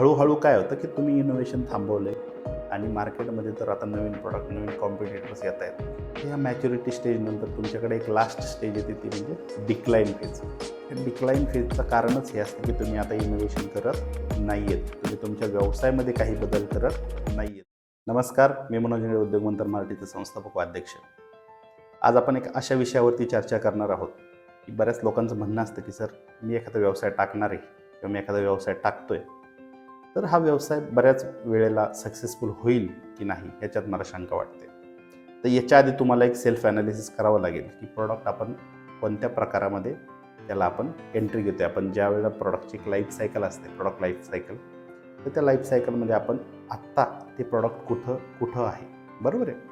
हळूहळू काय होतं की तुम्ही इनोव्हेशन थांबवले आणि मार्केटमध्ये तर आता नवीन प्रॉडक्ट नवीन कॉम्पिटेटर्स येत आहेत. या मॅच्युरिटी स्टेजनंतर तुमच्याकडे एक लास्ट स्टेज येते ती म्हणजे डिक्लाईन फेज डिक्लाईन फेजचं कारणच हे असतं की तुम्ही आता इनोव्हेशन करत नाही आहेत तुम्ही तुमच्या व्यवसायामध्ये काही बदल करत नाही आहेत नमस्कार मी मनोज उद्योग मंत्र मराठीचे संस्थापक व अध्यक्ष. आज आपण एक अशा विषयावरती चर्चा करणार आहोत की बऱ्याच लोकांचं म्हणणं असतं की सर मी एखादा व्यवसाय टाकणार आहे किंवा मी एखादा व्यवसाय टाकतो आहे तर हा व्यवसाय बऱ्याच वेळेला सक्सेसफुल होईल की नाही याच्यात मला शंका वाटते. तर याच्या आधी तुम्हाला एक सेल्फ ॲनालिसिस करावं लागेल की प्रॉडक्ट आपण कोणत्या प्रकारामध्ये त्याला आपण एंट्री घेतो आपण ज्या वेळेला प्रॉडक्टची एक लाईफ सायकल असते प्रॉडक्ट लाईफ सायकल तर त्या लाईफ सायकलमध्ये आपण आत्ता ते प्रॉडक्ट कुठं कुठं आहे? बरोबर आहे?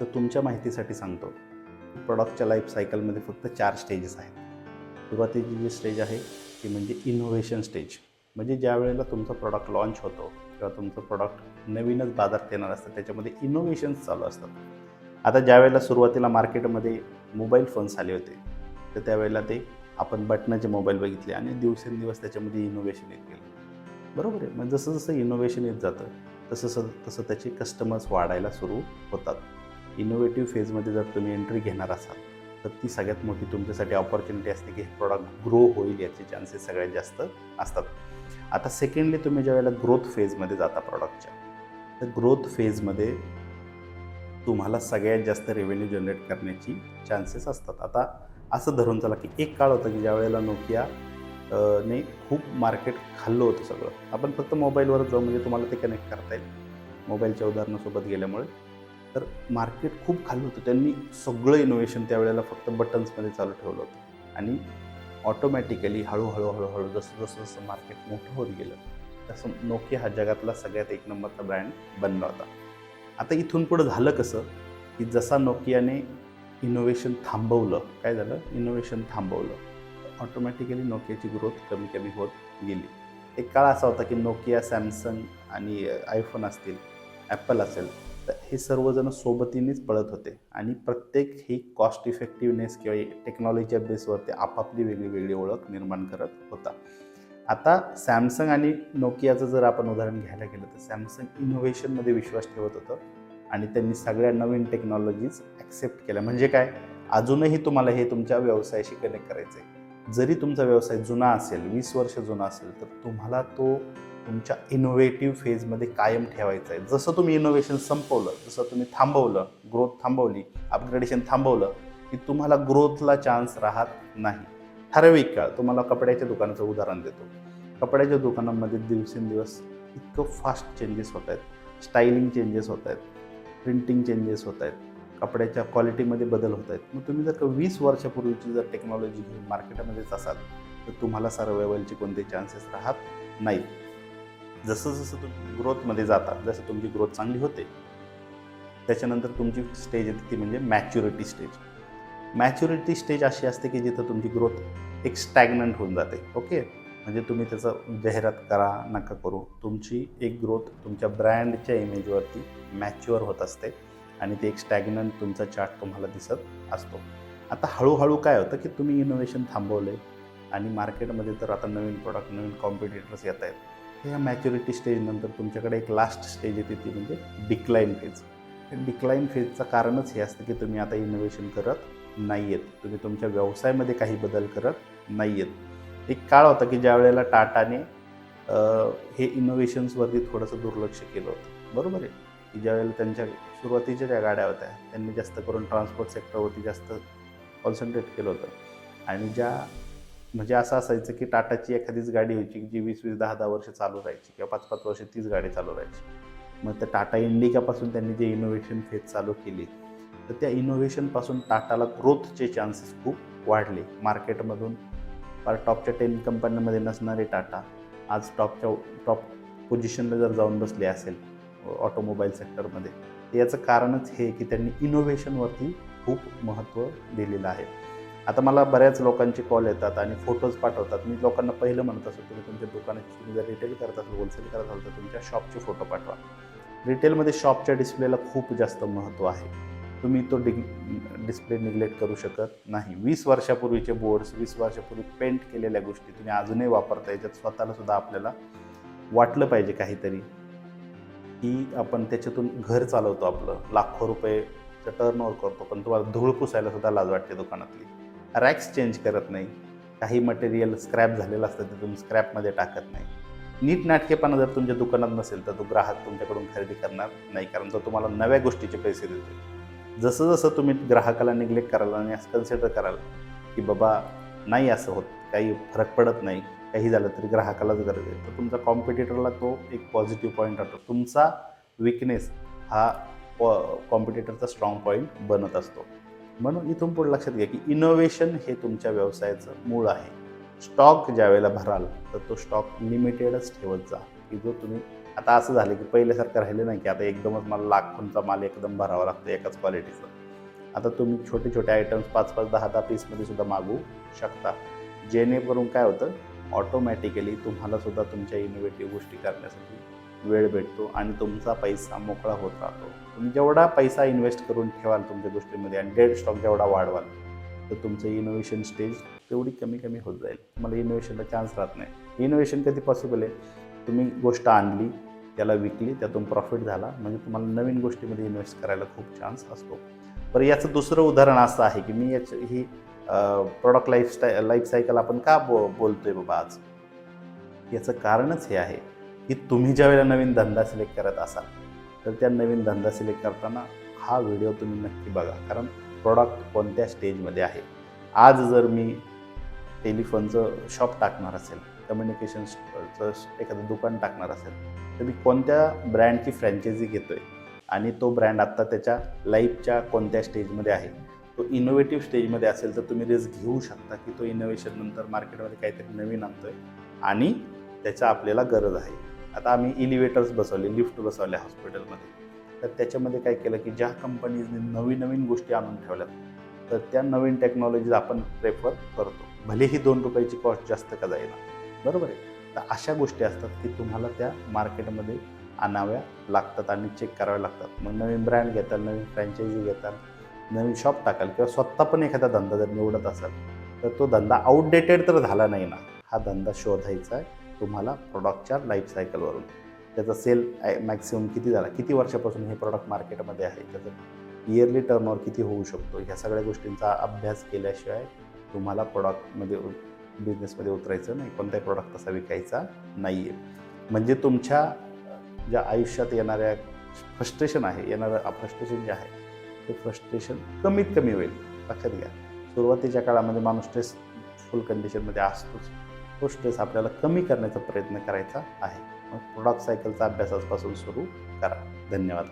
तर तुमच्या माहितीसाठी सांगतो प्रॉडक्टच्या लाईफ सायकलमध्ये फक्त चार स्टेजेस आहेत. सुरुवातीची जी स्टेज आहे ती म्हणजे इनोव्हेशन स्टेज म्हणजे ज्या वेळेला तुमचं प्रॉडक्ट लॉन्च होतो किंवा तुमचं प्रॉडक्ट नवीनच बाजारात येणार असतं त्याच्यामध्ये इनोव्हेशन्स चालू असतात. आता ज्या वेळेला सुरुवातीला मार्केटमध्ये मोबाईल फोन्स आले होते तर त्यावेळेला ते आपण बटनाचे मोबाईल बघितले आणि दिवसेंदिवस त्याच्यामध्ये इनोव्हेशन येत गेलं. बरोबर आहे. मग जसं जसं इनोव्हेशन येत जातं तसं तसं तसं त्याचे कस्टमर्स वाढायला सुरू होतात. इनोव्हेटिव्ह फेजमध्ये जर तुम्ही एंट्री घेणार असाल तर ती सगळ्यात मोठी तुमच्यासाठी ऑपॉर्च्युनिटी असते की हे प्रॉडक्ट ग्रो होईल याचे चान्सेस सगळ्यात जास्त असतात. आता सेकंडली तुम्ही ज्या वेळेला ग्रोथ फेजमध्ये जाता प्रॉडक्टच्या तर ग्रोथ फेजमध्ये तुम्हाला सगळ्यात जास्त रेव्हेन्यू जनरेट करण्याची चान्सेस असतात. आता असं धरून चला की एक काळ होता की ज्या वेळेला नोकिया ने खूप मार्केट खाल्लं होतं सगळं. आपण फक्त मोबाईलवरच जाऊ म्हणजे तुम्हाला ते कनेक्ट करता येईल. मोबाईलच्या उदाहरणासोबत गेल्यामुळे. तर मार्केट खूप खाल्लं होतं. त्यांनी सगळं इनोव्हेशन त्यावेळेला फक्त बटन्समध्ये चालू ठेवलं होतं. आणि ऑटोमॅटिकली हळूहळू हळूहळू जसं जसं जसं मार्केट मोठं होत गेलं तसं नोकिया हा जगातला सगळ्यात एक नंबरचा ब्रँड बनला होता. आता इथून पुढं झालं कसं की जसा नोकियाने इनोव्हेशन थांबवलं काय झालं? इनोव्हेशन थांबवलं. ऑटोमॅटिकली नोकियाची ग्रोथ कमी कमी होत गेली. एक काळ असा होता की नोकिया सॅमसंग आणि आयफोन असतील ॲपल असेल हे सर्वजण सोबतीनेच पळत होते. आणि प्रत्येक ही कॉस्ट इफेक्टिव्हनेस किंवा टेक्नॉलॉजीच्या बेसवरती आपापली वेगळी वेगळी ओळख निर्माण करत होता. आता सॅमसंग आणि नोकियाचं जर आपण उदाहरण घ्यायला गेलं तर सॅमसंग इनोव्हेशनमध्ये विश्वास ठेवत होतं. आणि त्यांनी सगळ्या नवीन टेक्नॉलॉजीज ॲक्सेप्ट केल्या. म्हणजे काय? अजूनही तुम्हाला हे तुमच्या व्यवसायाशी कनेक्ट करायचं आहे जरी तुमचा व्यवसाय जुना असेल वीस वर्ष जुना असेल तर तुम्हाला तो तुमच्या इनोव्हेटिव्ह फेजमध्ये कायम ठेवायचं आहे. जसं तुम्ही इनोव्हेशन संपवलं जसं तुम्ही थांबवलं ग्रोथ थांबवली अपग्रेडेशन थांबवलं की तुम्हाला ग्रोथला चान्स राहत नाही. ठराविक काळ तुम्हाला कपड्याच्या दुकानाचं उदाहरण देतो. कपड्याच्या दुकानामध्ये दिवसेंदिवस इतकं फास्ट चेंजेस होत आहेत. स्टायलिंग चेंजेस होत आहेत. प्रिंटिंग चेंजेस होत आहेत. कपड्याच्या क्वालिटीमध्ये बदल होत आहेत. मग तुम्ही जर का वीस वर्षापूर्वीची जर टेक्नॉलॉजी घेऊन मार्केटमध्येच असाल तर तुम्हाला सर्वायवलचे कोणते चान्सेस राहत नाहीत. जसं जसं तुम्ही ग्रोथमध्ये जाता जसं तुमची ग्रोथ चांगली होते त्याच्यानंतर तुमची स्टेज येते ती म्हणजे मॅच्युरिटी स्टेज मॅच्युरिटी स्टेज अशी असते की जिथं तुमची ग्रोथ एक स्टॅग्नंट होऊन जाते ओके म्हणजे तुम्ही त्याचं जाहिरात करा नका करू. तुमची एक ग्रोथ तुमच्या ब्रँडच्या इमेजवरती मॅच्युअर होत असते आणि ते एक स्टॅग्नंट तुमचा चार्ट तुम्हाला दिसत असतो. आता हळूहळू काय होतं की तुम्ही इनोव्हेशन थांबवलं आणि मार्केटमध्ये तर आता नवीन प्रॉडक्ट नवीन कॉम्पिटिटर्स येत आहेत. ह्या मॅच्युरिटी स्टेजनंतर तुमच्याकडे एक लास्ट स्टेज येते ती म्हणजे डिक्लाईन फेज डिक्लाईन फेजचं कारणच हे असतं की तुम्ही आता इनोव्हेशन करत नाही आहेत तुम्ही तुमच्या व्यवसायामध्ये काही बदल करत नाही आहेत एक काळ होता की ज्या वेळेला टाटाने हे इनोव्हेशन्सवरती थोडंसं दुर्लक्ष केलं होतं. बरोबर आहे? की ज्यावेळेला त्यांच्या सुरुवातीच्या ज्या गाड्या होत्या त्यांनी जास्त करून ट्रान्सपोर्ट सेक्टरवरती जास्त कॉन्सन्ट्रेट केलं होतं. आणि ज्या म्हणजे असं असायचं की टाटाची एखादीच गाडी व्हायची जी वीस वीस दहा दहा वर्ष चालू राहायची किंवा पाच पाच वर्ष तीच गाडी चालू राहायची. मग त्या टाटा इंडिकापासून त्यांनी जे इनोव्हेशन फेज चालू केली तर त्या इनोव्हेशनपासून टाटाला ग्रोथचे चान्सेस खूप वाढले. मार्केटमधून फार टॉपच्या टेन कंपन्यांमध्ये नसणारे टाटा आज टॉपच्या टॉप पोझिशनला जर जाऊन बसले असेल ऑटोमोबाईल सेक्टरमध्ये याचं कारणच हे की त्यांनी इनोव्हेशनवरती खूप महत्त्व दिलेलं आहे. आता मला बऱ्याच लोकांचे कॉल येतात आणि फोटोज पाठवतात. मी लोकांना पहिलं म्हणत असतो तुम्ही तुमच्या दुकानाची तुम्ही जर रिटेल करत असाल होलसेल करत असाल तर तुमच्या शॉपचे फोटो पाठवा. रिटेलमध्ये शॉपच्या डिस्प्लेला खूप जास्त महत्त्व आहे. तुम्ही तो डि डिस्प्ले निग्लेक्ट करू शकत नाही. वीस वर्षापूर्वीचे बोर्ड्स वीस वर्षापूर्वी पेंट केलेल्या गोष्टी तुम्ही अजूनही वापरता याच्यात स्वतःला सुद्धा आपल्याला वाटलं पाहिजे काहीतरी. की आपण त्याच्यातून घर चालवतो आपलं. लाखो रुपये टर्न करतो पण तुम्हाला धूळ पुसायला सुद्धा लाज वाटते दुकानातली. रॅक्स चेंज करत नाही. काही मटेरियल स्क्रॅप झालेलं असतं ते तुम्ही स्क्रॅपमध्ये टाकत नाही. नीट नाटकेपणा जर तुमच्या दुकानात नसेल तर तो ग्राहक तुमच्याकडून खरेदी करणार नाही कारण तो तुम्हाला नव्या गोष्टीचे पैसे देतो. जसं जसं तुम्ही ग्राहकाला निग्लेक्ट कराल आणि असं कन्सिडर कराल की बाबा नाही असं होत काही फरक पडत नाही काही झालं तरी ग्राहकालाच गरज आहे. तर तुमचा कॉम्पिटिटरला तो एक पॉझिटिव्ह पॉईंट राहतो. तुमचा विकनेस हा कॉम्पिटिटरचा स्ट्रॉंग पॉईंट बनत असतो. म्हणून इथून पुढे लक्षात घ्या की इनोव्हेशन हे तुमच्या व्यवसायाचं मूळ आहे. स्टॉक ज्या वेळेला भराल तर तो स्टॉक लिमिटेडच ठेवत जा. की जो तुम्ही आता असं झालं की पहिल्यासारखं राहिलं नाही की आता एकदमच मला लाखोंचा माल एकदम भरावा लागतो एकाच क्वालिटीचा आता तुम्ही छोटे छोटे आयटम्स पाच पाच दहा दहा पीसमध्ये सुद्धा मागवू शकता. जेणेकरून काय होतं ऑटोमॅटिकली तुम्हाला सुद्धा तुमच्या इनोव्हेटिव्ह गोष्टी करण्यासाठी वेळ भेटतो आणि तुमचा पैसा मोकळा होत राहतो. तुम्ही जेवढा पैसा इन्व्हेस्ट करून ठेवाल तुमच्या गोष्टीमध्ये आणि डेड स्टॉक जेवढा वाढवाल तर तुमचं इनोव्हेशन स्टेज तेवढी कमी कमी होत जाईल. तुम्हाला इनोव्हेशनला चान्स राहत नाही. इनोव्हेशन कधी पॉसिबल आहे? तुम्ही गोष्ट आणली त्याला विकली त्यातून प्रॉफिट झाला म्हणजे तुम्हाला नवीन गोष्टीमध्ये इन्व्हेस्ट करायला खूप चान्स असतो. बरं याचं दुसरं उदाहरण असं आहे की मी याचं ही प्रॉडक्ट लाईफ स्टाय लाईफ सायकल आपण का बो बोलतोय बाबा आज? याचं कारणच हे आहे. की तुम्ही ज्या वेळेला नवीन धंदा सिलेक्ट करत असाल तर त्या नवीन धंदा सिलेक्ट करताना हा व्हिडिओ तुम्ही नक्की बघा. कारण प्रॉडक्ट कोणत्या स्टेजमध्ये आहे? आज जर मी टेलिफोनचं शॉप टाकणार असेल कम्युनिकेशनचं एखादं दुकान टाकणार असेल तर मी कोणत्या ब्रँडची फ्रँचायझी घेतो आहे आणि तो ब्रँड आत्ता त्याच्या लाईफच्या कोणत्या स्टेजमध्ये आहे? तो इनोव्हेटिव्ह स्टेजमध्ये असेल तर तुम्ही रिस्क घेऊ शकता की तो इनोव्हेशननंतर मार्केटमध्ये काहीतरी नवीन आणतो आहे आणि त्याचा आपल्याला गरज आहे. आता आम्ही इलिव्हेटर्स बसवले लिफ्ट बसवले हॉस्पिटलमध्ये तर त्याच्यामध्ये काय केलं की ज्या कंपनीजने नवीन नवीन गोष्टी आणून ठेवल्यात तर त्या नवीन टेक्नॉलॉजीज आपण प्रेफर करतो. भलेही दोन रुपयाची कॉस्ट जास्त का जाईना. बरोबर आहे? तर अशा गोष्टी असतात की तुम्हाला त्या मार्केटमध्ये आणाव्या लागतात आणि चेक कराव्या लागतात. मग नवीन ब्रँड घेताल नवीन फ्रँचायझी घेताल नवीन शॉप टाकाल किंवा स्वतः पण एखादा धंदा जर निवडत असाल तर तो धंदा आउटडेटेड तर झाला नाही ना. हा धंदा शोधायचा आहे. तुम्हाला प्रॉडक्टच्या लाईफ सायकलवरून त्याचा सेल मॅक्सिमम किती झाला? किती वर्षापासून हे प्रॉडक्ट मार्केटमध्ये आहे? त्याचं इयरली टर्नओवर किती होऊ शकतो? ह्या सगळ्या गोष्टींचा अभ्यास केल्याशिवाय तुम्हाला प्रॉडक्टमध्ये बिझनेसमध्ये उतरायचं नाही. कोणताही प्रॉडक्ट तसा विकायचा नाही आहे म्हणजे तुमच्या ज्या आयुष्यात येणाऱ्या फ्रस्ट्रेशन आहे येणारं फ्रस्ट्रेशन जे आहे ते फ्रस्ट्रेशन कमीत कमी होईल. लक्षात घ्या. सुरुवातीच्या काळामध्ये माणूस स्ट्रेसफुल कंडिशनमध्ये असतोच. तो स्ट्रेस आपल्याला कमी करण्याचा प्रयत्न करायचा आहे. मग प्रोडक्ट सायकलचा अभ्यासापासून सुरू करा. धन्यवाद.